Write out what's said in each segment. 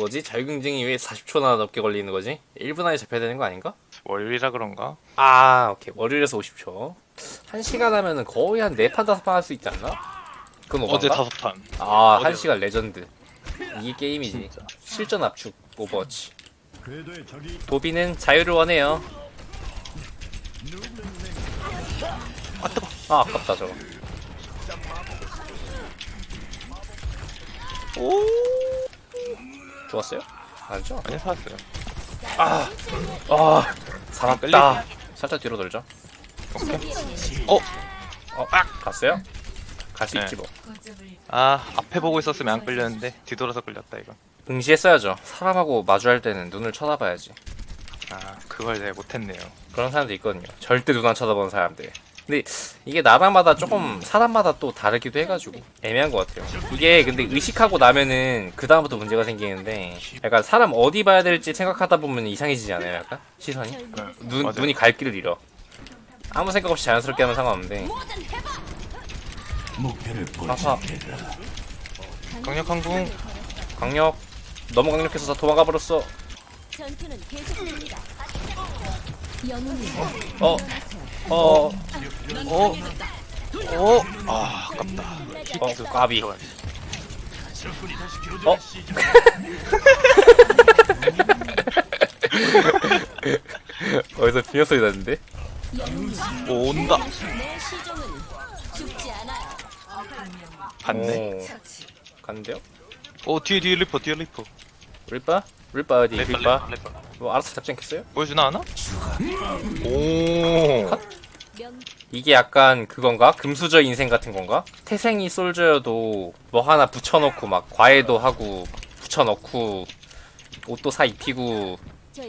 뭐지? 자유경쟁이 왜 40초나 넘게 걸리는 거지? 1분 안에 잡혀야 되는 거 아닌가? 월요일이라 그런가? 아 오케이 월요일에서 50초 1시간 하면은 거의 한 4판 5판 할 수 있지 않나? 그건 어제 오반가? 다섯 판. 아 어제 1시간 레전드 이게 게임이지 진짜. 실전 압축 오버워치 도비는 자유를 원해요 아 뜨거. 아 아깝다 저거 오. 죽었어요? 아니죠? 아니 살았어요. 아 살았다 살짝 뒤로 돌죠 어. 어? 아! 갔어요? 갈 수 네. 있지 뭐 아 앞에 보고 있었으면 안 끌렸는데 뒤돌아서 끌렸다 이거. 응시했어야죠 사람하고 마주할 때는 눈을 쳐다봐야지 아 그걸 내가 못했네요. 그런 사람도 있거든요 절대 눈 안 쳐다보는 사람들 근데 이게 나라마다 조금 사람마다 또 다르기도 해가지고 애매한 것 같아요 이게 근데 의식하고 나면은 그 다음부터 문제가 생기는데 약간 사람 어디 봐야 될지 생각하다 보면 이상해지지 않아요 약간 시선이 눈, 맞아요. 눈이 갈 길을 잃어 아무 생각 없이 자연스럽게 하면 상관없는데 목표를 아파. 강력한 궁. 강력 너무 강력해서 다 도망가 버렸어 전투는 계속됩니다. 영웅이 어? 어? 어. 어. 아 아깝다. 어? 그 까비 어? 어디서 비명 소리 났는데? 오 온다. 봤네. 오. 갔는데요? 오 뒤에 뒤에 리퍼 뒤에 리퍼. 릴바? 릴바 어디 리퍼 릴바? 리퍼. 뭐 알아서 잡지 않겠어요? 보여주나 하나? 오. 명 이게 약간 그건가? 금수저 인생 같은 건가? 태생이 솔저여도 뭐 하나 붙여놓고 막 과외도 하고 붙여놓고 옷도 사 입히고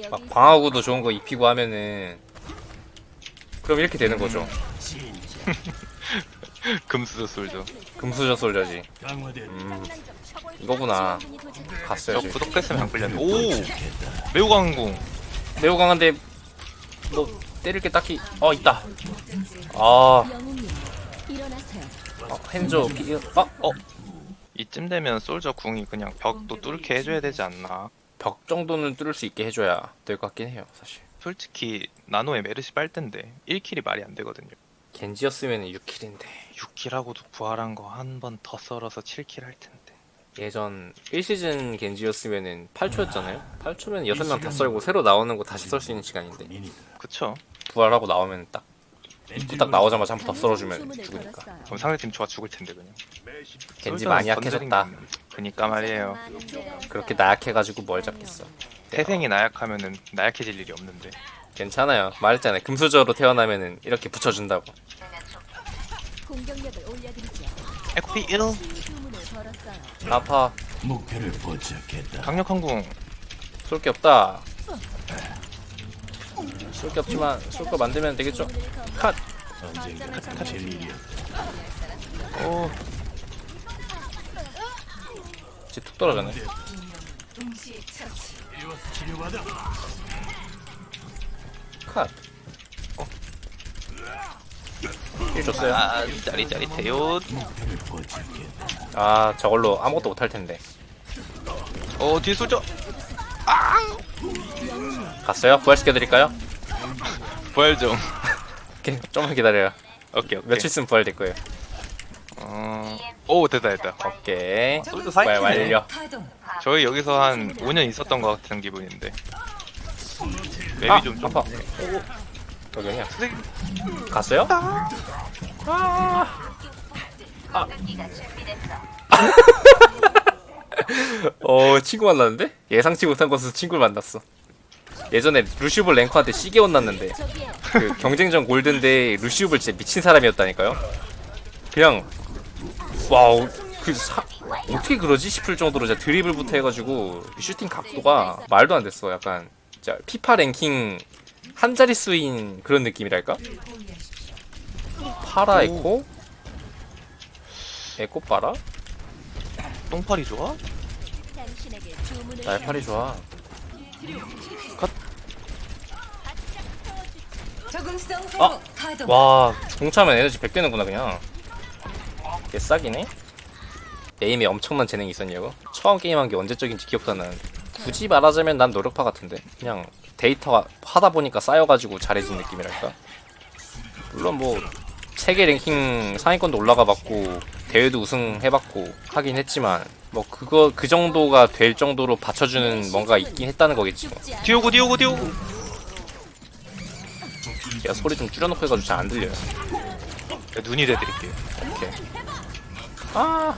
막 방어구도 좋은 거 입히고 하면은 그럼 이렇게 되는 거죠. 금수저 솔져. 금수저 솔저지. 강화된 음, 이거구나. 지금. 구독했으면 안 끌렸네. 오. 매우 강한 궁. 매우 강한데 뭐 때릴 게 딱히 어 있다. 아 영웅이 일어나세요. 어, hen조 피 어? 이쯤 되면 솔저 궁이 그냥 벽도 뚫게 해줘야 되지 않나? 벽 정도는 뚫을 수 있게 해줘야 될 것 같긴 해요 사실. 솔직히 나노의 메르시 빨땐데 1킬이 말이 안 되거든요. 겐지였으면 6킬인데 6킬하고도 부활한 거 한 번 더 썰어서 7킬 할 텐데. 예전 1시즌 겐지였으면은 8초였잖아요. 8초면 6명 다 썰고 새로 나오는 거 다시 썰 수 있는 시간인데. 그쵸? 부활하고 나오면 딱 입구 딱 나오자마자 한 번 더 썰어주면 죽으니까. 그럼 상대팀 좋아 죽을 텐데 그냥. 겐지 많이 약해졌다. 게 그니까 말이에요. 그렇게 나약해가지고 뭘 잡겠어. 태생이 나약하면은 나약해질 일이 없는데. 괜찮아요. 말했잖아요. 금수저로 태어나면은 이렇게 붙여준다고. 공격력을 올려드리죠. 에코피 1 주문을 걸었어요. 아파. 목표를 포착했다. 강력한 궁. 쏠 게 없다. 쏠 게 없지만 쏠 거 만들면 되겠죠. 컷. 언젠가 닥칠 일이야. 오. 이제 툭 떨어졌네. 치료받아. 컷. 어. 힐 줬어요. 아 짜릿짜릿해요. 목표를 포착했다. 아 저걸로 아무것도 못할 텐데. 어 뒤에 솔저. 갔어요? 부활시켜드릴까요? 부활 좀. 오케이, 좀만 기다려요. 오케이 오케이. 며칠 있으면 부활될 거예요. 어. 오 됐다 됐다. 오케이. 솔저 부활 사이트네. 완료. 저희 여기서 한 5년 있었던 것 같은 기분인데. 맵이 아, 좀 좀. 아파. 선생님. 갔어요? 아. 아. 어 친구 만났는데? 예상치 못한 곳에서 친구를 만났어. 예전에 루시블 랭커한테 시계 혼났는데 그 경쟁전 골드인데 루시블 진짜 미친 사람이었다니까요. 그냥 와우 그 사, 어떻게 그러지 싶을 정도로 진짜 드리블부터 해가지고 슈팅 각도가 말도 안 됐어. 약간 진짜 피파 랭킹 한 자릿수인 그런 느낌이랄까? 파라 에코? 에코 파라? 똥파리 좋아? 날파리 좋아. 적응성 아! 회복 가동. 와 공차면 에너지 100 되는구나 그냥. 개 싸기네. 에임에 엄청난 재능이 있었냐고? 처음 게임한 게 언제적인지 기억도 안 나는데. 굳이 말하자면 난 노력파 같은데 그냥 데이터가 하다 보니까 쌓여가지고 잘해진 느낌이랄까? 물론 뭐 세계 랭킹 상위권도 올라가 봤고 대회도 우승해봤고 하긴 했지만 뭐 그거 그 정도가 될 정도로 받쳐주는 뭔가 있긴 했다는 거겠지 뭐. 디오고 디오고 디오고. 야 소리 좀 줄여놓고 해가지고 잘 안 들려요. 네, 눈이 대드릴게요. 오케이. 아!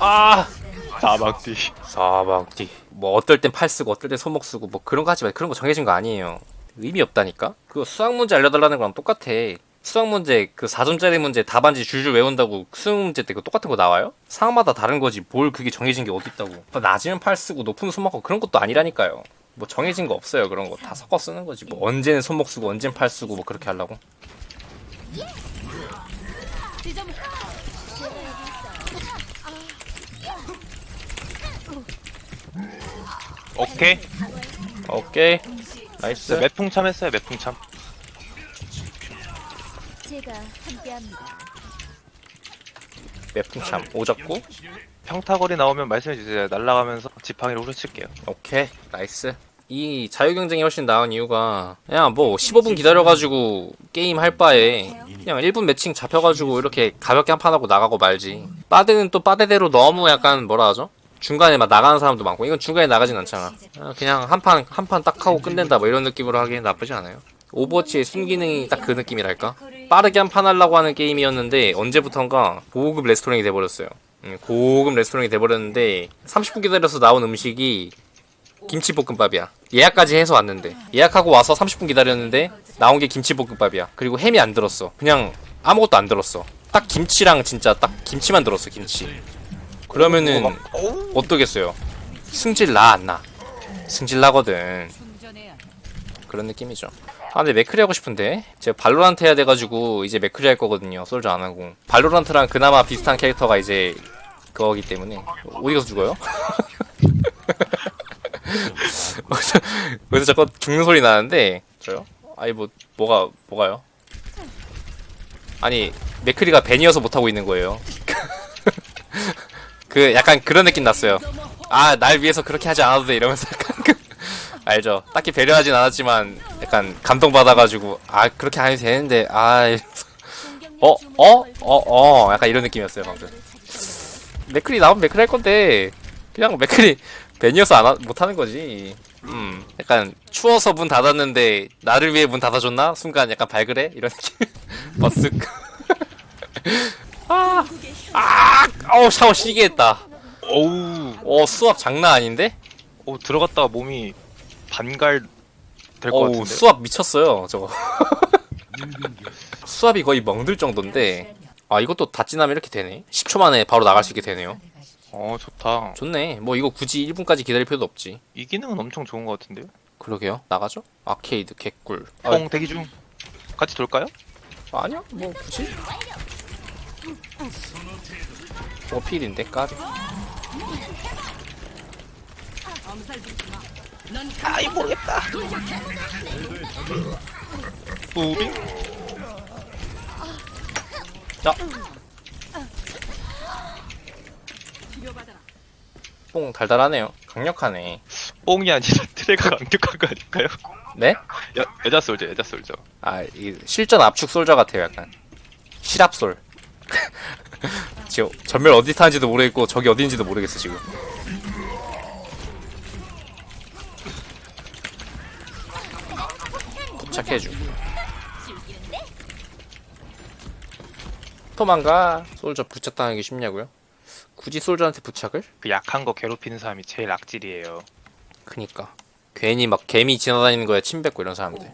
아. 사막디 사박디 뭐 어떨 땐 팔 쓰고 어떨 땐 손목 쓰고 뭐 그런 거 하지 마. 그런 거 정해진 거 아니에요. 의미 없다니까? 그거 수학 문제 알려달라는 거랑 똑같아. 수학 문제 그 4점짜리 문제 답안지 줄줄 외운다고 수능 문제 때 그거 똑같은 거 나와요? 상마다 다른 거지 뭘 그게 정해진 게 어디 있다고. 낮으면 팔 쓰고 높으면 손목 쓰고 그런 것도 아니라니까요. 뭐 정해진 거 없어요 그런 거. 다 섞어 쓰는 거지. 뭐 언제는 손목 쓰고 언제는 팔 쓰고 뭐 그렇게 하려고 지점. 제가 여기 있어요. 오케이. 오케이. 나이스. 매풍 참 했어요 매풍 참. 제가 함께합니다. 매풍참. 오졌고. 평타거리 나오면 말씀해 주세요. 날라가면서 지팡이로 후려칠게요. 오케이. 나이스. 이 자유 경쟁이 훨씬 나은 이유가 그냥 뭐 15분 기다려가지고 게임 할 바에 그냥 1분 매칭 잡혀가지고 이렇게 가볍게 한 판 하고 나가고 말지. 빠데는 또 빠데대로 너무 약간 뭐라 하죠? 중간에 막 나가는 사람도 많고 이건 중간에 나가진 않잖아 아, 그냥 한 판 한 판 딱 하고 끝낸다 뭐 이런 느낌으로 하기엔 나쁘지 않아요 오버워치의 순기능이 딱 그 느낌이랄까 빠르게 한 판 하려고 하는 게임이었는데 언제부턴가 고급 레스토랑이 돼버렸어요 음, 고급 레스토랑이 돼버렸는데 30분 기다려서 나온 음식이 김치볶음밥이야. 예약까지 해서 왔는데 예약하고 와서 30분 기다렸는데 나온 게 김치볶음밥이야. 그리고 햄이 안 들었어. 그냥 아무것도 안 들었어. 딱 김치랑 진짜 딱 김치만 들었어 김치. 그러면은 어떠겠어요? 승질 나 안 나? 승질 나거든. 그런 느낌이죠. 아 근데 맥크리 하고 싶은데 제가 발로란트 해야 돼가지고 이제 맥크리 할 거거든요. 솔저 안 하고 발로란트랑 그나마 비슷한 캐릭터가 이제 그거기 때문에 어디 가서 죽어요? 어디서, 어디서 자꾸 죽는 소리 나는데 저요? 아니 뭐 뭐가 뭐가요? 아니 맥크리가 벤이어서 못 하고 있는 거예요 그 약간 그런 느낌 났어요 아 날 위해서 그렇게 하지 않아도 돼 이러면서 약간 그 알죠 딱히 배려하진 않았지만 약간 감동 받아가지고 아 그렇게 안 해도 되는데 아 이러면서 어? 어? 어? 어? 약간 이런 느낌이었어요 방금 맥크리 나오면 맥크리 할 건데 그냥 맥크리 벤이어서 안 하, 못 하는 거지 음 약간 추워서 문 닫았는데 나를 위해 문 닫아줬나? 순간 약간 발그레? 이런 느낌 버쓱 아, 아, 어우 샤워 시게 했다. 어우. 어 수압 장난 아닌데? 오 들어갔다가 몸이 반갈 될 것 어우 같은데? 수압 미쳤어요 저거. 수압이 거의 멍들 정도인데. 아 이것도 다 지나면 이렇게 되네. 10초 만에 바로 나갈 수 있게 되네요. 어 좋다. 좋네. 뭐 이거 굳이 1분까지 기다릴 필요도 없지. 이 기능은 엄청 좋은 것 같은데요? 그러게요. 나가죠? 아케이드 개꿀. 아, 뽕 대기 중. 같이 돌까요? 아니야 뭐 굳이 어필인데 까비 아이 모르겠다 무빙 야. 뽕 달달하네요 강력하네 뽕이 아니라 트레가 강력한 거 아닐까요? 네? 여, 여자 솔저 여자 솔저 아, 이 실전 압축 솔저 같아요, 약간. 실압솔. 지금 전멸 어디 타는지도 모르겠고 저기 어딘지도 모르겠어 지금. 부착해줘. 토만가 솔저 부착당하기 쉽냐고요? 굳이 솔저한테 부착을? 그 약한 거 괴롭히는 사람이 제일 악질이에요 그니까 괜히 막 개미 지나다니는 거에 침 뱉고 이런 사람들. 예,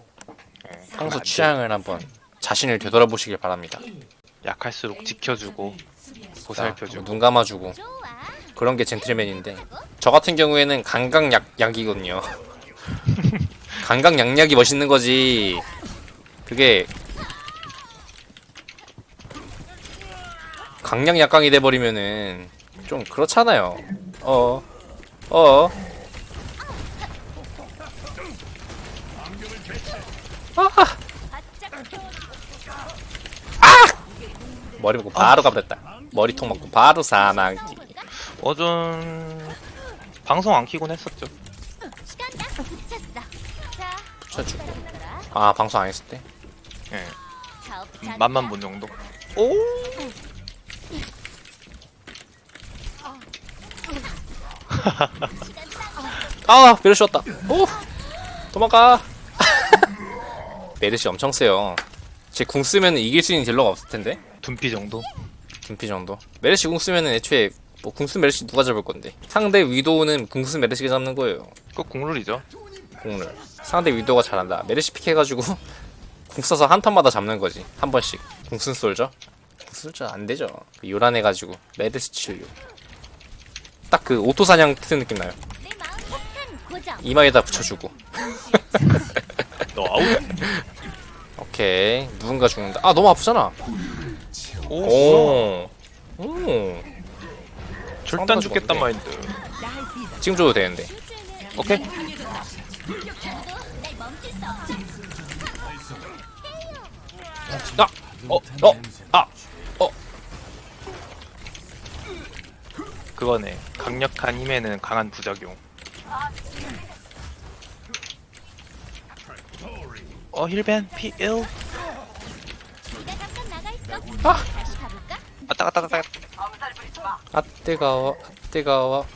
그러면 평소 안 돼. 취향을 한번 자신을 되돌아보시길 바랍니다. 약할수록 지켜주고 보살펴주고 눈 감아주고 그런 게 젠틀맨인데 저 같은 경우에는 강강약 약이거든요. 강강약약이 멋있는 거지. 그게 강약약강이 돼버리면은 좀 그렇잖아요. 어, 어. 아! 머리 먹고 바로 가버렸다. 머리통 맞고 바로 사망기. 어전 방송 안 키곤 했었죠 쳐주고 아 방송 안 했을 때 예. 음, 맛만 본 정도. 오. 아 메르시 왔다 오 도망가 메르시 엄청 세요 제 궁 쓰면 이길 수 있는 딜러가 없을 텐데 둔피 정도. 둔피 정도? 메르시 궁 쓰면 애초에 뭐궁쓴 메르시 누가 잡을 건데? 상대 위도우는 궁쓴 메르시가 잡는 거예요. 그거 국룰이죠. 궁을 상대 위도우가 잘한다. 메르시 픽 해가지고 궁 써서 한 턴마다 잡는 거지. 한 번씩. 궁쓴 솔저? 궁 솔저 안 되죠. 요란해가지고. 메르시 칠류. 딱그 오토 사냥 같은 느낌 나요. 내 마음 폭탄 고정. 이마에다 붙여주고. 너 아웃. 오케이. 누군가 죽는다. 아 너무 아프잖아 오. 오, 오. 절단 죽겠단 마인드. 지금 줘도 되는데 오케이. 아! 어! 어! 아! 그거네. 강력한 힘에는 강한 부작용. 어 힐벤 P 1 잠깐 나가 있어. 아! 뜨거워 아 뜨거워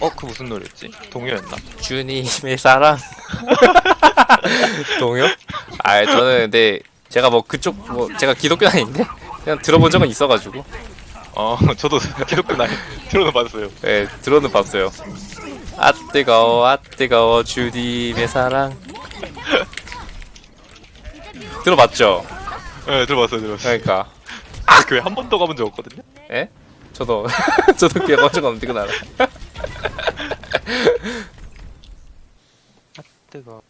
어 그 무슨 노래였지? 동요였나? 주님의 사랑 동요? 아 저는 근데 제가 뭐 그쪽 뭐 제가 기독교 아닌데 그냥 들어본 적은 있어가지고 어 저도 기독교 나이 들어는 봤어요. 예 들어는 봤어요 아 뜨거워 아 뜨거워 주님의 사랑 들어봤죠? 네 들어봤어요 들어봤어요. 그러니까 교회 한 번도 가본 적 없거든요. 예? 저도 저도 그게 먼저 없는데 그날 뜨거.